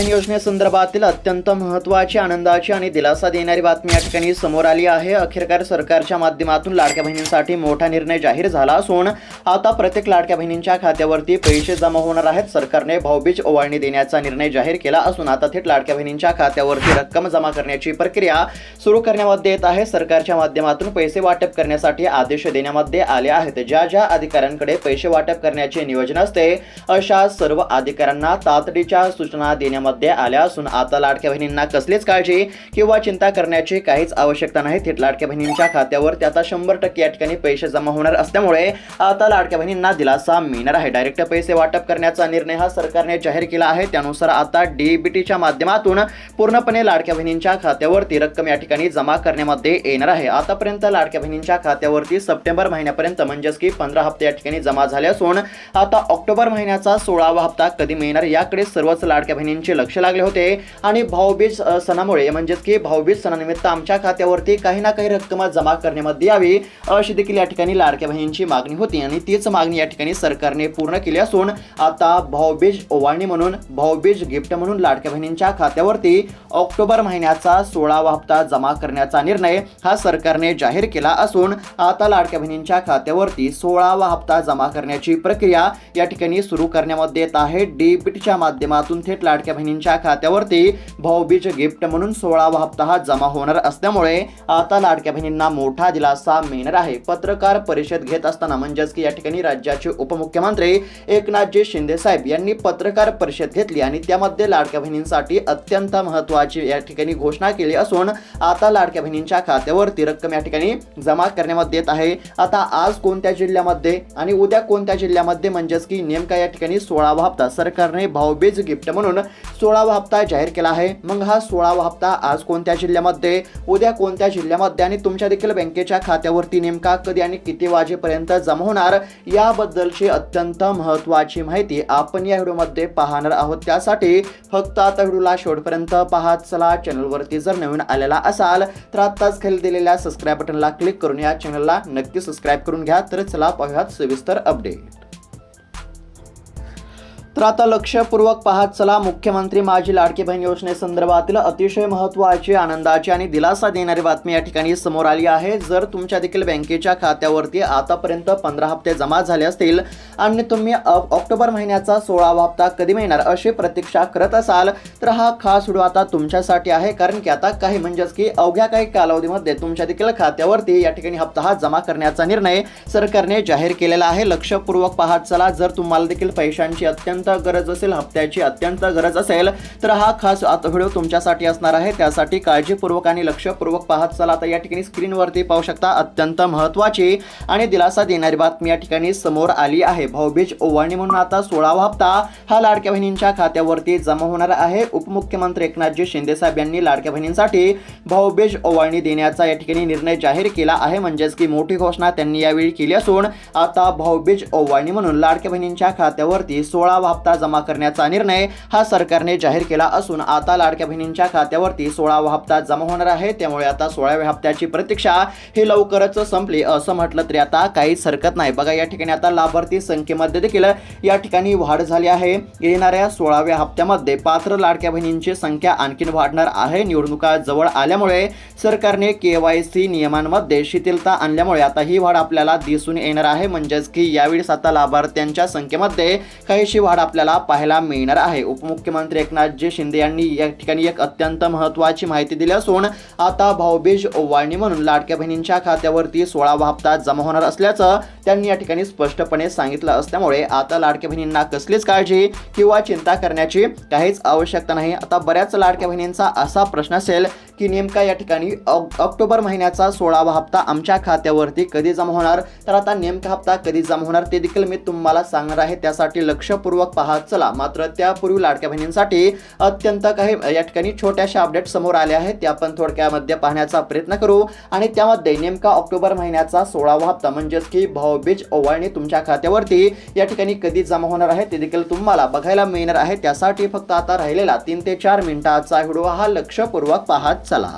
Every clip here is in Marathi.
योजनेसंदर्भातील अत्यंत महत्त्वाची आनंदाची आणि दिलासा देणारी बातमी या ठिकाणी समोर आली आहे. अखेरकार सरकारच्या माध्यमातून लाडक्या बहिणींसाठी मोठा निर्णय जाहीर झाला असून आता प्रत्येक लाडक्या बहिणींच्या खात्यावरती पैसे जमा होणार आहेत. सरकारने भाऊबीज ओवाळणी देण्याचा निर्णय जाहीर केला असून आता थेट लाडक्या बहिणींच्या खात्यावरती रक्कम जमा करण्याची प्रक्रिया सुरू करण्यामध्ये येत आहे. सरकारच्या माध्यमातून पैसे वाटप करण्यासाठी आदेश देण्यामध्ये आले आहेत. ज्या ज्या अधिकाऱ्यांकडे पैसे वाटप करण्याचे नियोजन असते अशा सर्व अधिकाऱ्यांना तातडीच्या सूचना देण्यामध्ये आल्या असून आता लाडक्या बहिणींना कसलीच काळजी किंवा चिंता करण्याची काहीच आवश्यकता नाही. थेट लाडक्या बहिणींच्या खात्यावर ते आता शंभर टक्के या ठिकाणी पैसे जमा होणार असल्यामुळे आता लाडक्या बहिणींना दिलासा मिळणार आहे. डायरेक्ट पैसे वाटप करण्याचा निर्णय हा सरकारने जाहीर केला आहे. त्यानुसार आता डीबीटीच्या माध्यमातून पूर्णपणे लाडक्या बहिणींच्या खात्यावरती रक्कम या ठिकाणी जमा करण्यामध्ये येणार आहे. आतापर्यंत लाडक्या बहिणींच्या खात्यावरती सप्टेंबर महिन्यापर्यंत म्हणजेच की पंधरा हप्ते या ठिकाणी जमा झाले असून आता ऑक्टोबर महिन्याचा सोळावा हप्ता कधी मिळणार याकडे सर्वच लाडक्या बहिणींची लक्ष लागले होते. आणि भाऊबीज सणामुळे म्हणजेच की भाऊबीज सणानिमित्त आमच्या खात्यावरती काही ना काही रक्कम जमा करण्यामध्ये यावी अशी देखील या ठिकाणी लाडक्या बहिणींची मागणी होती. आणि तीच मागणी या ठिकाणी सरकारने पूर्ण केली असून आता भाऊबीज ओवाळणी म्हणून भाऊबीज गिफ्ट म्हणून लाडक्या बहिणींच्या खात्यावरती ऑक्टोबर महिन्याचा सोळावा हप्ता जमा करण्याचा निर्णय हा सरकारने जाहीर केला असून आता लाडक्या बहिणींच्या खात्यावरती सोळावा हप्ता जमा करण्याची प्रक्रिया या ठिकाणी सुरू करण्यामध्ये येत आहे. डेबिटच्या माध्यमातून थेट लाडक्या बहिणींच्या खात्यावरती भाऊबीज गिफ्ट म्हणून सोळावा हप्ता हा जमा होणार असल्यामुळे आता लाडक्या बहिणींना मोठा दिलासा मिळणार आहे. पत्रकार परिषद घेत असताना म्हणजेच की या ठिकाणी राज्याचे उपमुख्यमंत्री एकनाथजी शिंदे साहेब यांनी पत्रकार परिषद घेतली आणि त्यामध्ये लाडक्या बहिणींसाठी अत्यंत महत्वाची या ठिकाणी घोषणा केली असून आता लाडक्या बहिणींच्या खात्यावरती रक्कम या ठिकाणी जमा करण्यामध्ये येत आहे. आता आज कोणत्या जिल्ह्यामध्ये आणि उद्या कोणत्या जिल्ह्यामध्ये म्हणजेच की नेमका या ठिकाणी सोळावा हप्ता सरकारने भाऊबीज गिफ्ट म्हणून सोळावा हप्ता जाहीर केला आहे. मग हा सोळावा हप्ता आज कोणत्या जिल्ह्यामध्ये उद्या कोणत्या जिल्ह्यामध्ये आणि तुमच्या देखील बँकेच्या खात्यावरती नेमका कधी आणि किती वाजेपर्यंत जमा होणार याबद्दलची अत्यंत महत्त्वाची माहिती आपण या व्हिडिओमध्ये पाहणार आहोत. त्यासाठी फक्त आता व्हिडिओला शेवटपर्यंत पाहत चला चॅनलवरती जर नवीन आलेला असाल तर आत्ताच खाली दिलेल्या सबस्क्राईब बटनला क्लिक करून या चॅनलला नक्की सबस्क्राईब करून घ्या. तर चला पाहूयात सविस्तर अपडेट तर आता लक्षपूर्वक पाहत चला. मुख्यमंत्री माझी लाडकी बहीण योजनेसंदर्भातील अतिशय महत्त्वाची आनंदाची आणि दिलासा देणारी बातमी या ठिकाणी समोर आली आहे. जर तुमच्या देखील बँकेच्या खात्यावरती आतापर्यंत पंधरा हप्ते जमा झाले असतील आणि तुम्ही ऑक्टोबर महिन्याचा सोळावा हप्ता कधी मिळणार अशी प्रतीक्षा करत असाल तर हा खास व्हिडिओ आता तुमच्यासाठी आहे. कारण की आता काही म्हणजेच की अवघ्या काही कालावधीमध्ये तुमच्या देखील खात्यावरती या ठिकाणी हप्ता हा जमा करण्याचा निर्णय सरकारने जाहीर केलेला आहे. लक्षपूर्वक पाहत चला. जर तुम्हाला देखील पैशांची अत्यंत गरज असेल हप्त्याची अत्यंत गरज असेल तर हा खास आता व्हिडिओ तुमच्यासाठी असणार आहे. त्यासाठी काळजीपूर्वक आणि लक्षपूर्वक पाहत चला. आता या ठिकाणी स्क्रीनवरती पाहू शकता अत्यंत महत्त्वाची आणि दिलासा देणारी बातमी या ठिकाणी समोर आली आहे. भाऊबीज ओवाळणी म्हणून आता सोळावा हप्ता हा लाडक्या बहिणींच्या खात्यावरती जमा होणार आहे. उपमुख्यमंत्री एकनाथजी शिंदेसाहेब यांनी लाडक्या बहिणींसाठी भाऊबीज ओवाळणी देण्याचा या ठिकाणी निर्णय जाहीर केला आहे. म्हणजेच की मोठी घोषणा त्यांनी यावेळी केली असून आता भाऊबीज ओवाळणी म्हणून लाडक्या बहिणींच्या खात्यावरती सोळावा हप्ता जमा करण्याचा निर्णय हा सरकारने जाहीर केला असून आता लाडक्या बहिणींच्या खात्यावरती सोळावा हप्ता जमा होणार आहे. त्यामुळे आता सोळाव्या हप्त्याची प्रतीक्षा ही लवकरच संपली असं म्हटलं तरी आता काहीच हरकत नाही. बघा या ठिकाणी आता लाभार्थी संख्येमध्ये देखील या ठिकाणी वाढ झाली आहे. येणाऱ्या सोळाव्या हप्त्यामध्ये पात्र लाडक्या बहिणींची संख्या आणखीन वाढणार आहे. निवडणुका जवळ आल्यामुळे सरकारने के वाय सी नियमांमध्ये शिथिलता आणल्यामुळे आता ही वाढ आपल्याला दिसून येणार आहे. म्हणजेच की यावेळेस आता लाभार्थ्यांच्या संख्येमध्ये काहीशी वाढ आपल्याला पाहायला मिळणार आहे. उपमुख्यमंत्री एकनाथजी शिंदे यांनी या ठिकाणी एक अत्यंत महत्त्वाची माहिती दिली असून आता भाऊबीज ओवाळणी म्हणून लाडक्या बहिणींच्या खात्यावरती सोळावा हप्ता जमा होणार असल्याचं त्यांनी या ठिकाणी स्पष्टपणे सांगितलं असल्यामुळे आता लाडक्या बहिणींना कसलीच काळजी किंवा चिंता करण्याची काहीच आवश्यकता नाही. आता बऱ्याच लाडक्या बहिणींचा असा प्रश्न असेल की नेमका या ठिकाणी ऑक्टोबर महिन्याचा सोळावा हप्ता आमच्या खात्यावरती कधी जमा होणार? तर आता नेमका हप्ता कधी जमा होणार ते देखील मी तुम्हाला सांगणार आहे. त्यासाठी लक्षपूर्वक पाहत चला मात्र त्यापूर्वी लाडक्या बहिणींसाठी अत्यंत काही या ठिकाणी छोट्याशा अपडेट समोर आल्या आहेत. त्या आपण थोडक्यामध्ये पाहण्याचा प्रयत्न करू. आणि त्यामध्ये नेमका ऑक्टोबर महिन्याचा सोळावा हप्ता म्हणजेच की भाऊबीज ओवाळणी तुमच्या खात्यावरती या ठिकाणी कधी जमा होणार आहे ते देखील तुम्हाला बघायला मिळणार आहे. त्यासाठी फक्त आता राहिलेला तीन ते चार मिनिटाचा व्हिडिओ हा लक्षपूर्वक पाहत चला.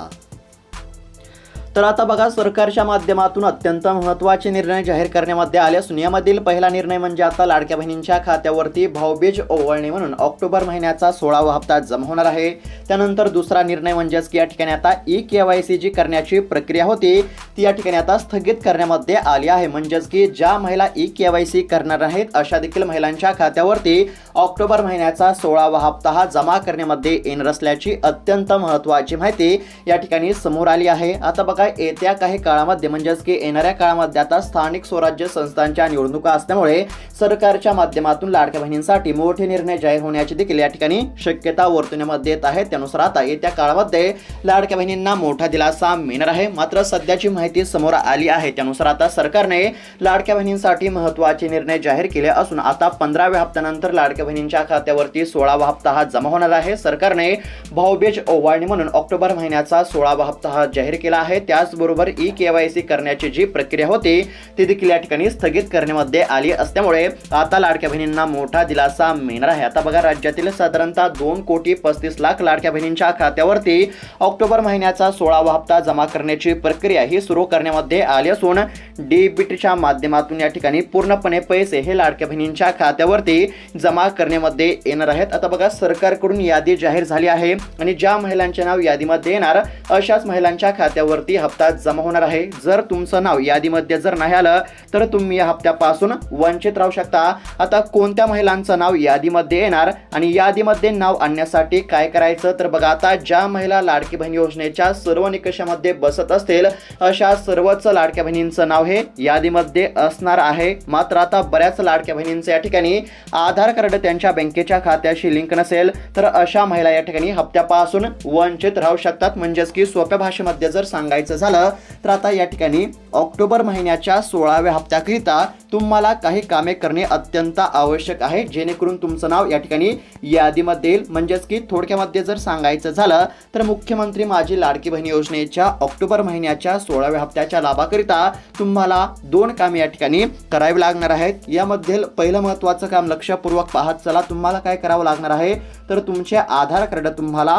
तर आता बघा सरकारच्या माध्यमातून अत्यंत महत्त्वाचे निर्णय जाहीर करण्यामध्ये आले असून यामधील पहिला निर्णय म्हणजे आता लाडक्या बहिणींच्या खात्यावरती भाऊबीज ओवळणी म्हणून ऑक्टोबर महिन्याचा सोळावा हप्ता जमा होणार आहे. त्यानंतर दुसरा निर्णय म्हणजेच की या ठिकाणी आता ई के वाय सी जी करण्याची प्रक्रिया होती. ती या ठिकाणी आता स्थगित करण्यामध्ये आली आहे. म्हणजेच की ज्या महिला ई के वाय सी करणार आहेत अशा देखील महिलांच्या खात्यावरती ऑक्टोबर महिन्याचा सोळावा हप्ता हा जमा करण्यामध्ये येणार असल्याची अत्यंत महत्त्वाची माहिती या ठिकाणी समोर आली आहे. आता बघा काय येत्या काही काळामध्ये म्हणजेच की येणाऱ्या काळामध्ये आता स्थानिक स्वराज्य संस्थांच्या निवडणुका असल्यामुळे सरकारच्या माध्यमातून लाडक्या बहिणींसाठी मोठे निर्णय जाहीर होण्याची देखील या ठिकाणी शक्यता वर्तवण्यामध्ये येत आहे. त्यानुसार आता येत्या काळामध्ये लाडक्या बहिणींना मोठा दिलासा मिळणार आहे. मात्र सध्याची माहिती समोर आली आहे. त्यानुसार आता सरकारने लाडक्या बहिणींसाठी महत्त्वाचे निर्णय जाहीर केले असून आता पंधराव्या हप्त्यानंतर लाडक्या बहिणींच्या खात्यावरती सोळावा हप्ता हा जमा होणार आहे. सरकारने भाऊबीज ओवाळणी म्हणून ऑक्टोबर महिन्याचा सोळावा हप्ता हा जाहीर केला आहे. त्याचबरोबर ई के वाय सी करण्याची जी प्रक्रिया होती ती देखील या ठिकाणी स्थगित करण्यामध्ये आली असल्यामुळे आता लाडक्या बहिणींना मोठा दिलासा मिळणार आहे. आता बघा राज्यातील साधारणतः दोन कोटी पस्तीस लाख लाडक्या बहिणींच्या खात्यावरती ऑक्टोबर महिन्याचा सोळावा हप्ता जमा करण्याची प्रक्रिया ही सुरू करण्यामध्ये आली असून डीबीटीच्या माध्यमातून या ठिकाणी पूर्णपणे पैसे हे लाडक्या बहिणींच्या खात्यावरती जमा करण्यामध्ये येणार आहेत. आता बघा सरकारकडून यादी जाहीर झाली आहे आणि ज्या महिलांचे नाव यादीमध्ये येणार अशाच महिलांच्या खात्यावरती हप्ता जमा होणार आहे. जर तुमचं नाव यादीमध्ये जर नाही आलं तर तुम्ही या हप्त्यापासून वंचित राहू शकता. आता कोणत्या महिलांचं नाव यादीमध्ये येणार आणि यादीमध्ये नाव आणण्यासाठी काय करायचं? तर बघा आता ज्या महिला लाडकी बहीण योजनेच्या सर्व निकषामध्ये बसत असतील अशा सर्वच लाडक्या बहिणींचं नाव हे यादीमध्ये असणार आहे. मात्र आता बऱ्याच लाडक्या बहिणींचं या ठिकाणी आधार कार्ड त्यांच्या बँकेच्या खात्याशी लिंक नसेल तर अशा महिला या ठिकाणी हप्त्यापासून वंचित राहू शकतात. म्हणजेच की सोप्या भाषेमध्ये जर सांगायचं झालं तर आता या ठिकाणी ऑक्टोबर महिन्याच्या सोळाव्या हप्त्याकरिता तुम्हाला काही कामे करणे अत्यंत आवश्यक आहे. जेणेकरून तुमचं नाव या ठिकाणी यादीमध्ये येईल. म्हणजेच की थोडक्यामध्ये जर सांगायचं झालं तर मुख्यमंत्री माझी लाडकी बहीण योजनेच्या ऑक्टोबर महिन्याच्या सोळाव्या हप्त्याच्या लाभाकरिता तुम्हाला दोन कामे या ठिकाणी करावी लागणार आहेत. यामध्ये पहिलं महत्त्वाचं काम लक्षपूर्वक पाहत चला तुम्हाला काय करावं लागणार आहे. तर तुमचे आधार कार्ड तुम्हाला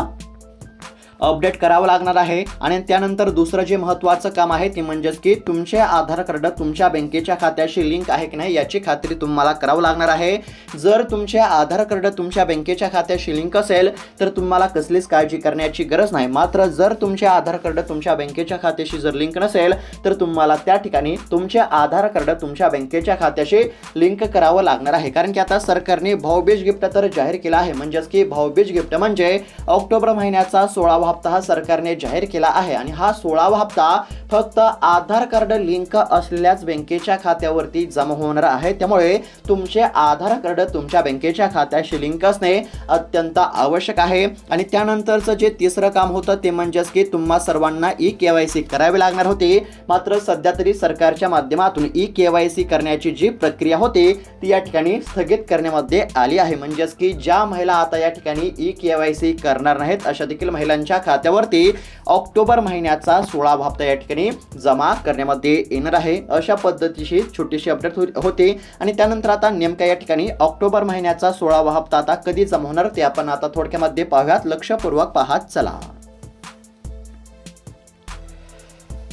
अपडेट करावं लागणार आहे. आणि त्यानंतर दुसरं जे महत्त्वाचं काम आहे ते म्हणजेच की तुमचे आधार कार्ड तुमच्या बँकेच्या खात्याशी लिंक आहे की नाही याची खात्री तुम्हाला करावं लागणार आहे. जर तुमचे आधार कार्ड तुमच्या बँकेच्या खात्याशी लिंक असेल तर तुम्हाला कसलीच काळजी करण्याची गरज नाही. मात्र जर तुमचे आधार कार्ड तुमच्या बँकेच्या खात्याशी जर लिंक नसेल तर तुम्हाला त्या ठिकाणी तुमचे आधार कार्ड तुमच्या बँकेच्या खात्याशी लिंक करावं लागणार आहे. कारण की आता सरकारने भाऊबीज गिफ्ट तर जाहीर केला आहे. म्हणजेच की भाऊबीज गिफ्ट म्हणजे ऑक्टोबर महिन्याचा सोळावा हप्ता हा सरकारने जाहीर केला आहे आणि हा सोळावा हप्ता फक्त आधार कार्ड लिंक असलेल्याच बँकेच्या खात्यावरती जमा होणार आहे. त्यामुळे तुमचे आधार कार्ड तुमच्या बँकेच्या खात्याशी लिंक असणे अत्यंत आवश्यक आहे. आणि त्यानंतरचं जे तिसरं काम होतं ते म्हणजेच की तुम्हा सर्वांना ई के वाय सी करावी लागणार होती. मात्र सध्या तरी सरकारच्या माध्यमातून ई के वाय सी करण्याची जी प्रक्रिया होती ती या ठिकाणी स्थगित करण्यामध्ये आली आहे. म्हणजेच की ज्या महिला आता या ठिकाणी ई के वाय सी करणार नाहीत अशा देखील महिलांच्या खात्यावरती ऑक्टोबर महिन्याचा सोळावा हप्ता या ठिकाणी जमा करण्यामध्ये येणार आहे. अशा पद्धतीची छोटीशी अपडेट हो- होते. आणि त्यानंतर आता नेमका या ठिकाणी ऑक्टोबर महिन्याचा सोळावा हप्ता आता कधी जमा होणार ते आपण आता थोडक्यामध्ये पाहूयात. लक्षपूर्वक पाहत चला.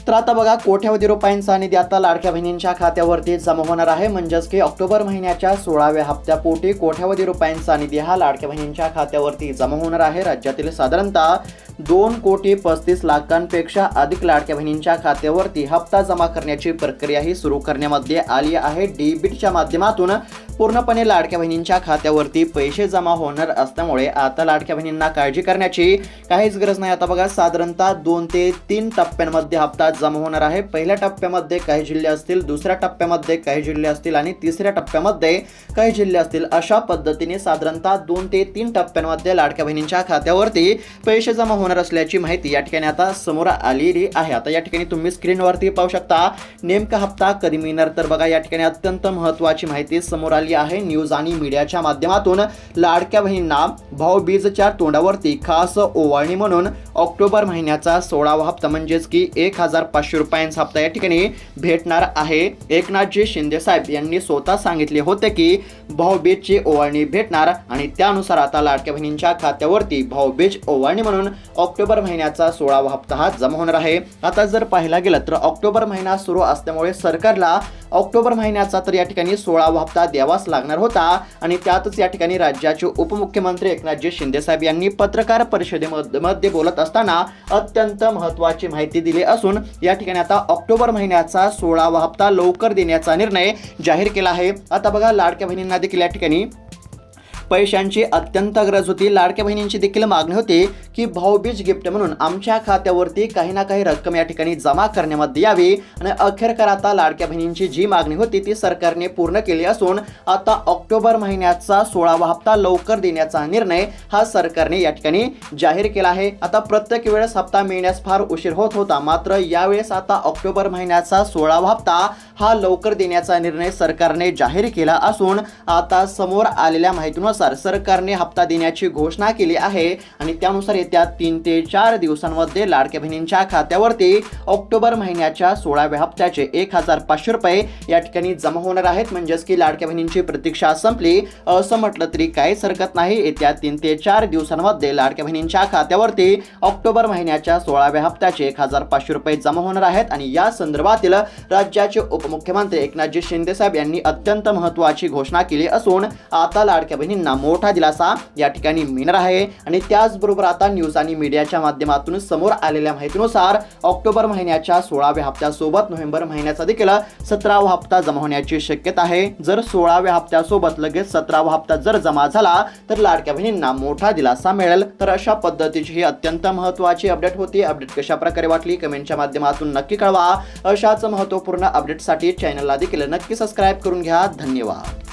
तर आता बघा कोट्यावधी रुपयांचा निधी आता लाडक्या बहिणींच्या खात्यावरती जमा होणार आहे. म्हणजेच की ऑक्टोबर महिन्याच्या सोळाव्या हप्त्यापोटी कोट्यावधी रुपयांचा निधी हा लाडक्या बहिणींच्या खात्यावरती जमा होणार आहे. राज्यातील साधारणतः दोन कोटी पस्तीस लाखांपेक्षा अधिक लाडक्या बहिणींच्या खात्यावरती हप्ता जमा करण्याची प्रक्रियाही सुरू करण्यामध्ये आली आहे. डेबिटच्या माध्यमातून पूर्णपणे लाडक्या बहिणींच्या खात्यावरती पैसे जमा होणार असल्यामुळे आता लाडक्या बहिणींना काळजी करण्याची काहीच गरज नाही. आता बघा साधारणतः दोन ते तीन टप्प्यांमध्ये हप्ता जमा होणार आहे. पहिल्या टप्प्यामध्ये काही जिल्हे असतील दुसऱ्या टप्प्यामध्ये काही जिल्हे असतील आणि तिसऱ्या टप्प्यामध्ये काही जिल्हे असतील. अशा पद्धतीने साधारणतः दोन ते तीन टप्प्यांमध्ये लाडक्या बहिणींच्या खात्यावरती पैसे जमा होणार असल्याची माहिती या ठिकाणी आता समोर आलेली आहे. आता या ठिकाणी तुम्ही स्क्रीनवरती पाहू शकता नेमका हप्ता कधी मिळणार? तर बघा या ठिकाणी अत्यंत महत्त्वाची माहिती समोर आली आहे. न्यूज आणि मीडियाच्या माध्यमातून लाडक्या बहिणींना भाऊबीजच्या तोंडावरती खास ओवाळणी म्हणून ऑक्टोबर महिन्याचा सोळावा हप्ता म्हणजेच की एक हजार पाचशे रुपयांचा हप्ता या ठिकाणी भेटणार आहे. एकनाथजी शिंदे साहेब यांनी स्वतः सांगितले होते की भाऊबीजची ओवाळणी भेटणार आणि त्यानुसार आता लाडक्या बहिणींच्या खात्यावरती भाऊबीज ओवाळणी म्हणून ऑक्टोबर महिन्याचा सोळावा हप्ता हा जमा होणार आहे. आता जर पाहायला गेलं तर ऑक्टोबर महिना सुरू असल्यामुळे सरकारला ऑक्टोबर महिन्याचा तर या ठिकाणी सोळावा हप्ता द्यावाच लागणार होता. आणि त्यातच या ठिकाणी राज्याचे उपमुख्यमंत्री एकनाथजी शिंदेसाहेब यांनी पत्रकार परिषदेमध्ये मध्ये बोलत असताना अत्यंत महत्त्वाची माहिती दिली असून या ठिकाणी आता ऑक्टोबर महिन्याचा सोळावा हप्ता लवकर देण्याचा निर्णय जाहीर केला आहे. आता बघा लाडक्या बहिणींना देखील या ठिकाणी पैशांची अत्यंत गरज होती. लाडक्या बहिणींची देखील मागणी होती की भाऊबीज गिफ्ट म्हणून आमच्या खात्यावरती काही ना काही रक्कम या ठिकाणी जमा करण्यामध्ये यावी. आणि अखेरकर आता लाडक्या बहिणींची जी मागणी होती ती सरकारने पूर्ण केली असून आता ऑक्टोबर महिन्याचा सोळावा हप्ता लवकर देण्याचा निर्णय हा सरकारने या ठिकाणी जाहीर केला आहे. आता प्रत्येक वेळेस हप्ता मिळण्यास फार उशीर होत होता. मात्र यावेळेस आता ऑक्टोबर महिन्याचा सोळावा हप्ता हा लवकर देण्याचा निर्णय सरकारने जाहीर केला असून आता समोर आलेल्या माहितीनुसार सरकारने हप्ता देण्याची घोषणा केली आहे आणि त्यानुसार येत्या तीन ते चार दिवसांमध्ये लाडक्या बहिणींच्या खात्यावरती ऑक्टोबर महिन्याच्या सोळाव्या हप्त्याचे एक हजार पाचशे रुपये या ठिकाणी जमा होणार आहेत. म्हणजेच की लाडक्या बहिणींची प्रतीक्षा संपली असं म्हटलं तरी काहीच हरकत नाही. येत्या तीन ते चार दिवसांमध्ये लाडक्या बहिणींच्या खात्यावरती ऑक्टोबर महिन्याच्या सोळाव्या हप्त्याचे एक हजार पाचशे रुपये जमा होणार आहेत आणि या संदर्भातील राज्याचे उप उपमुख्यमंत्री एकनाथजी शिंदे साहेब यांनी अत्यंत महत्त्वाची घोषणा केली असून आता लाडक्या बहिणींना मोठा दिलासा या ठिकाणी मिळणार आहे. आणि त्याचबरोबर आता न्यूज आणि मीडियाच्या माध्यमातून समोर आलेल्या माहितीनुसार ऑक्टोबर महिन्याच्या सोळाव्या हप्त्यासोबत नोव्हेंबर महिन्याचा देखील सतरावा हप्ता जमा होण्याची शक्यता आहे. जर सोळाव्या हप्त्यासोबत लगेच सतरावा हप्ता जर जमा झाला तर लाडक्या बहिणींना मोठा दिलासा मिळेल. तर अशा पद्धतीची ही अत्यंत महत्त्वाची अपडेट होती. अपडेट कशा प्रकारे वाटली? कमेंटच्या माध्यमातून नक्की कळवा. अशाच महत्त्वपूर्ण अपडेटसाठी चॅनलला देखील नक्की सबस्क्राईब करून घ्या. धन्यवाद.